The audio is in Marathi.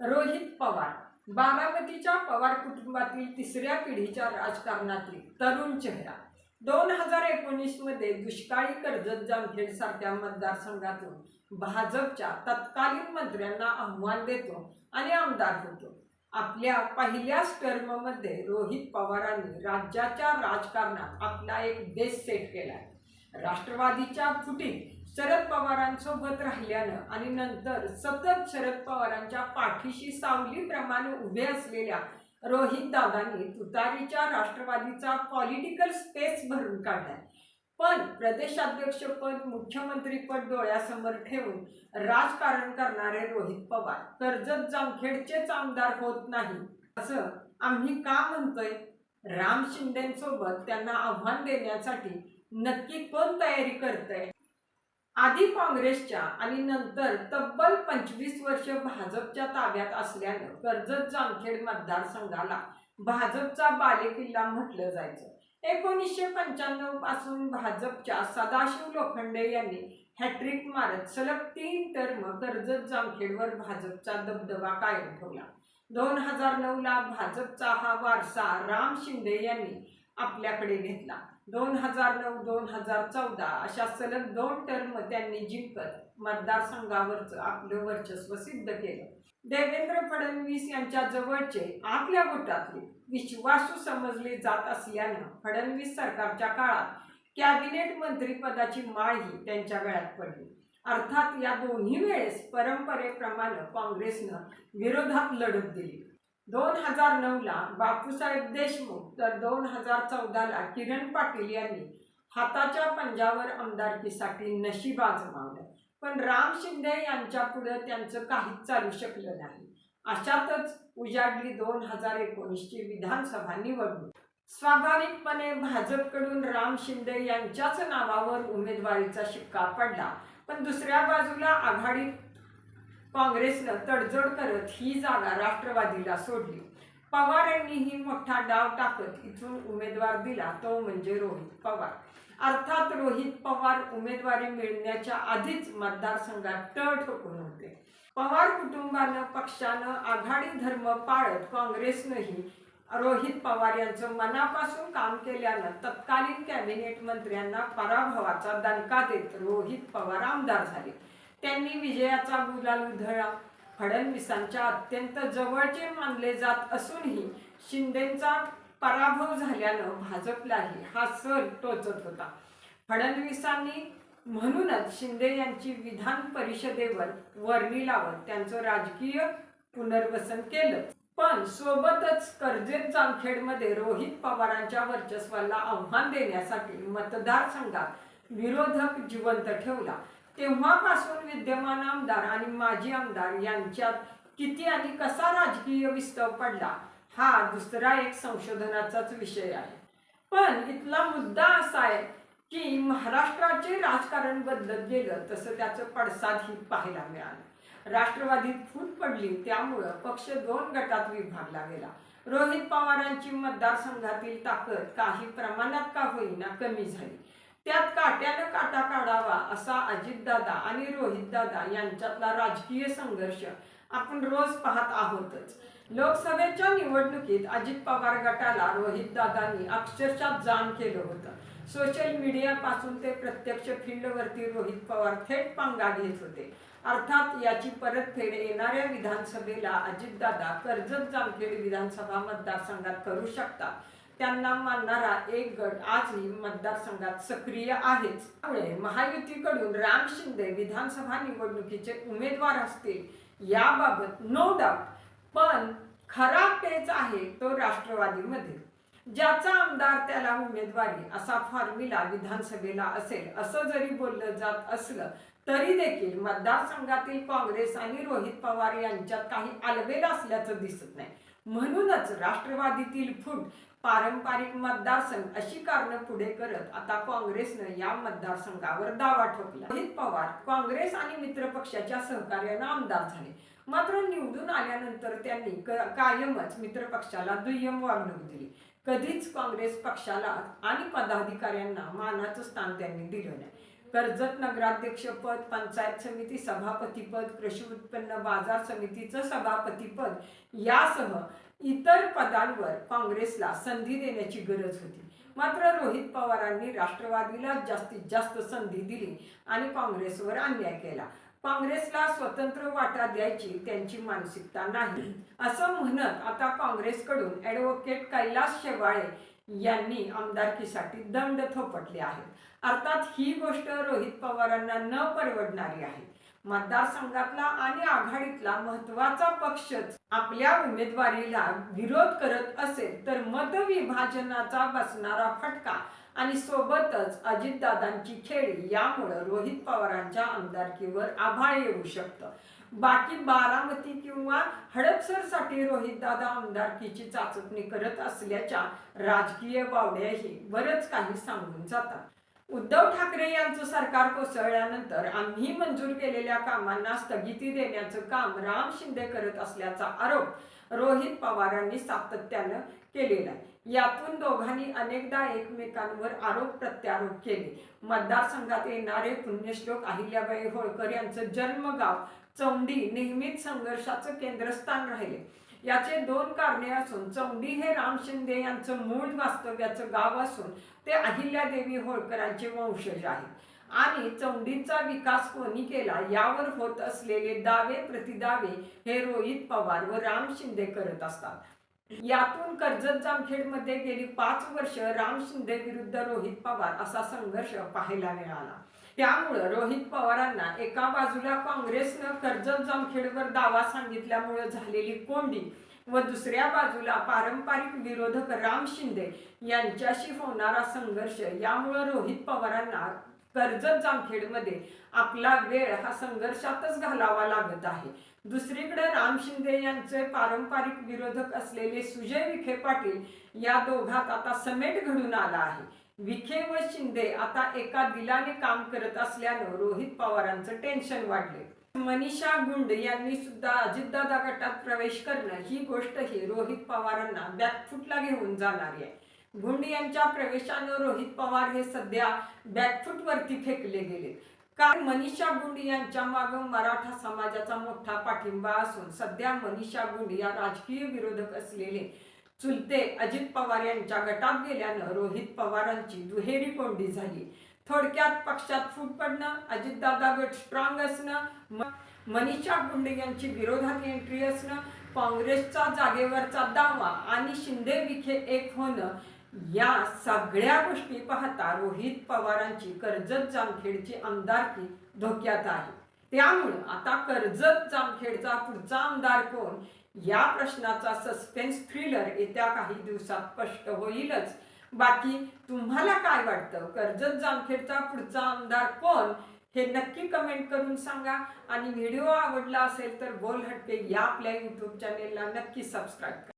रोहित पवार. बारामतीच्या पवार कुटुंबातील तिसऱ्या पिढीच्या राजकारणातील तरुण चेहरा. दोन हजार एकोणीसमध्ये दुष्काळी कर्जत जामखेड सारख्या मतदारसंघातून भाजपच्या तत्कालीन मंत्र्यांना आव्हान देतो आणि आमदार होतो. आपल्या पहिल्याच टर्ममध्ये रोहित पवारांनी राज्याच्या राजकारणात आपला एक बेस सेट केला राष्ट्रवादीच्या फुटीत शरद पवारांसोबत राहिल्यानं आणि नंतर सतत शरद पवारांच्या पाठीशी सावलीप्रमाणे उभे असलेल्या रोहित दादांनी तुतारीच्या राष्ट्रवादीचा पॉलिटिकल स्पेस भरून काढलाय. पण प्रदेशाध्यक्षपद मुख्यमंत्रीपद डोळ्यासमोर ठेवून राजकारण करणारे रोहित पवार कर्जत जामखेडचेच आमदार होत नाही असं आम्ही का म्हणतोय? राम शिंदेसोबत त्यांना आव्हान देण्यासाठी नक्की कोण तयारी करतंय? आधी काँग्रेसच्या आणि नंतर तब्बल पंचवीस वर्ष भाजपच्या ताब्यात असल्यानं कर्जत जामखेड मतदारसंघाला भाजपचा बालेकिल्ला म्हटलं जायचं. एकोणीसशे पंच्याण्णवपासून भाजपच्या सदाशिव लोखंडे यांनी हॅट्रिक मारत सलग तीन टर्म कर्जत जामखेडवर भाजपचा दबदबा कायम ठेवला. दोन हजार नऊला भाजपचा हा वारसा राम शिंदे यांनी आपल्याकडे घेतला. दोन हजार नऊ दोन हजार चौदा अशा सलग दोन टर्म त्यांनी जिंकत मतदारसंघावरचं आपलं वर्चस्व सिद्ध केलं. देवेंद्र फडणवीस यांच्या जवळचे आपल्या गोटातले विश्वासू समजले जात असल्यानं फडणवीस सरकारच्या काळात कॅबिनेट मंत्रीपदाची माळही त्यांच्या गळ्यात पडली. अर्थात या दोन्ही वेळेस परंपरेप्रमाणे काँग्रेसनं विरोधात लढत दिली. दोन हजार नऊला बापूसाहेब देशमुख तर दोन हजार चौदाला किरण पाटील यांनी हाताच्या पंजावर आमदारकीसाठी नशीब आजमावलं. पण राम शिंदे यांच्या पुढं त्यांचं काहीच चालू शकलं नाही. अशातच उजाडली दोन हजार एकोणीसची विधानसभा निवडणूक. स्वाभाविकपणे भाजपकडून राम शिंदे यांच्याच नावावर उमेदवारीचा शिक्का पडला. पण दुसऱ्या बाजूला आघाडीत काँग्रेसनं तडजोड करत ही जागा राष्ट्रवादीला सोडली. पवार यांनीही मोठा डाव टाकत इथून उमेदवार दिला तो म्हणजे रोहित पवार. अर्थात रोहित पवार उमेदवारी मिळण्याच्या आधीच मतदारसंघात टळ ठोकून होते. पवार कुटुंबानं पक्षानं आघाडी धर्म पाळत काँग्रेसनंही रोहित पवार यांचं मनापासून काम केल्यानं तत्कालीन कॅबिनेट मंत्र्यांना पराभवाचा दणका देत रोहित पवार आमदार झाले. त्यांनी विजयाचा गुलाल उधळला. फडणवीसांच्या अत्यंत जवळचे मानले जात असूनही शिंदेचा पराभव झाल्यानं भाजपलाही हा सर टोचत होता. फडणवीसांनी म्हणूनच शिंदे यांची विधान परिषदेवर वर्णी लावत त्यांचं राजकीय पुनर्वसन केलं. पण सोबतच कर्जत जामखेडमध्ये रोहित पवारांच्या वर्चस्वाला आव्हान देण्यासाठी मतदारसंघात विरोधक जिवंत ठेवला. तेव्हापासून विद्यमान आमदार आणि माजी आमदार यांच्यात किती आणि कसा राजकीय विस्तव पडला हा दुसरा एक संशोधनाचाच विषय आहे. पण इथला मुद्दा असा आहे की महाराष्ट्राचे राजकारण बदलत गेलं तसं त्याचं पडसादही पाहायला मिळालं. राष्ट्रवादीत फूट पडली त्यामुळं पक्ष दोन गटात विभागला गेला. रोहित पवारांची मतदारसंघातील ताकद काही प्रमाणात का होईना कमी झाली? त्यात काट्यानं काटा काढावा असा अजितदादा आणि रोहितदादा यांच्यातला राजकीय संघर्ष आपण रोज पाहत आहोतच. लोकसभेच्या निवडणुकीत अजित पवार गटाला रोहितदादांनी अक्षरशः जाण केलं होतं. सोशल मीडियापासून ते प्रत्यक्ष फील्डवरती रोहित पवार थेट पांगा घेत होते. अर्थात याची परतफेड येणाऱ्या विधानसभेला अजितदादा कर्जत जामखेड विधानसभा मतदारसंघात करू शकतात. त्यांना मानणारा एक गट आजही मतदारसंघात सक्रिय आहेच. त्यामुळे महायुतीकडून राम शिंदे विधानसभा निवडणुकीचे उमेदवार असतील याबाबत नो डाऊट पण खरा पेच आहे तो राष्ट्रवादीमध्ये. ज्याचा आमदार त्याला उमेदवारी असा फॉर्म्युला विधानसभेला असेल असं जरी बोललं जात असलं तरी देखील मतदारसंघातील काँग्रेस आणि रोहित पवार यांच्यात काही आलबेल असल्याचं दिसत नाही. म्हणूनच राष्ट्रवादीतील फूट पारंपरिक मतदारसंघ अशी कारणं पुढे करत आता काँग्रेसनं या मतदारसंघावर दावा ठोकला. रोहित पवार काँग्रेस आणि मित्र पक्षाच्या सहकार्यानं आमदार झाले. मात्र निवडून आल्यानंतर त्यांनी कायमच मित्र पक्षाला दुय्यम वागणूक दिली. कधीच काँग्रेस पक्षाला आणि पदाधिकाऱ्यांना मानाचं स्थान त्यांनी दिलं नाही. कर्जत नगराध्यक्षपद पंचायत समिती सभापतीपद कृषी उत्पन्न बाजार समितीचं सभापतीपद यासह इतर पदांवर काँग्रेसला संधी देण्याची गरज होती. मात्र रोहित पवारांनी राष्ट्रवादीला जास्तीत जास्त संधी दिली आणि काँग्रेसवर अन्याय केला. काँग्रेसला स्वतंत्र वाटा द्यायची त्यांची मानसिकता नाही. असं म्हणत आता काँग्रेसकडून ॲडव्होकेट कैलास शेवाळे यांनी आमदारकीसाठी दंड थोपटले आहेत. अर्थात ही गोष्ट रोहित पवारांना न परवडणारी आहे. मतदारसंघातला आणि आघाडीतला महत्त्वाचा पक्षच आपल्या उमेदवारीला विरोध करत असेल तर मतविभाजनाचा बसणारा फटका आणि सोबतच अजितदादांची खेळी यामुळं रोहित पवारांच्या आमदारकीवर आभाळ येऊ शकतं. बाकी बारामती किंवा हडपसरसाठी रोहितदादा आमदारकीची चाचपणी करत असल्याच्या राजकीय बावड्याही बरंच काही सांगून जातात. उद्धव ठाकरे यांचं सरकार कोसळल्यानंतर आम्ही मंजूर केलेल्या कामांना स्थगिती देण्याचं काम राम शिंदे करत असल्याचा आरोप रोहित पवारांनी सातत्यानं केलेला आहे. यातून दोघांनी अनेकदा एकमेकांवर आरोप प्रत्यारोप केले. मतदारसंघात येणारे पुण्यश्लोक अहिल्याबाई होळकर यांचं जन्मगाव चौंडी नेहमीच संघर्षाचं केंद्रस्थान राहिले. याचे दोन कारणे असून चौंडी हे राम शिंदे यांचं मूळ वास्तव्याचं गाव असून ते अहिल्यादेवी होळकरांचे वंशज आहेत. आणि चौंडीचा विकास कोणी केला यावर होत असलेले दावे प्रतिदावे हे रोहित पवार व राम शिंदे करत असतात. यातून कर्जत जामखेडमध्ये गेली पाच वर्ष राम शिंदे विरुद्ध रोहित पवार असा संघर्ष पाहायला मिळाला. त्यामुळं रोहित पवारांना एका बाजूला काँग्रेसनं कर्जत जामखेडवर दावा सांगितल्यामुळे झालेली कोंडी व दुसऱ्या बाजूला पारंपरिक विरोधक राम शिंदे यांच्याशी होणारा संघर्ष यामुळं रोहित पवारांना कर्जत जामखेडमध्ये आपला वेळ हा संघर्षातच घालावा लागत आहे. दुसरीकडे राम शिंदे यांचे पारंपरिक विरोधक असलेले सुजय विखे पाटील या दोघात आता समेट घडून आला आहे. विखे व शिंदे आता एका दिलाने काम करत असल्यानं रोहित पवारांचं टेन्शन वाढले. मनीषा गुंड यांनी सुद्धा अजितदादा गटात प्रवेश करणं ही गोष्ट ही रोहित पवारांना बॅकफुटला घेऊन जाणारी आहे. गुंड यांच्या प्रवेशानं रोहित पवार हे सध्या बॅकफुटवरती फेकले गेले. कारण मनीषा गुंड यांच्या मागं मराठा समाजाचा मोठा पाठिंबा असून सध्या मनीषा गुंड या राजकीय विरोधक असलेले चुलते अजित पवार यांच्या गटात गेल्यानं रोहित पवारांची दुहेरी कोंडी झाली. थोडक्यात पक्षात फूट पडणं अजितदादा गट स्ट्रॉंग असणं मनीषा गुंडे यांची विरोधात एंट्री असणं काँग्रेसचा जागेवरचा दावा आणि शिंदे विखे एक होणं या सगळ्या गोष्टी पाहता रोहित पवारांची कर्जत जामखेडची आमदारकी धोक्यात आहे. त्यामुळं आता कर्जत जामखेडचा पुढचा आमदार कोण? या प्रश्नाचा सस्पेन्स थ्रिलर येत्या काही दिवसात स्पष्ट होईलच. बाकी तुम्हाला काय वाटतं? कर्जत जामखेडचा पुढचा आमदार कोण? हे नक्की कमेंट करून सांगा. आणि व्हिडिओ आवडला असेल तर बोल हटके या आपल्या यूट्यूब चॅनेलला नक्की सबस्क्राईब करा.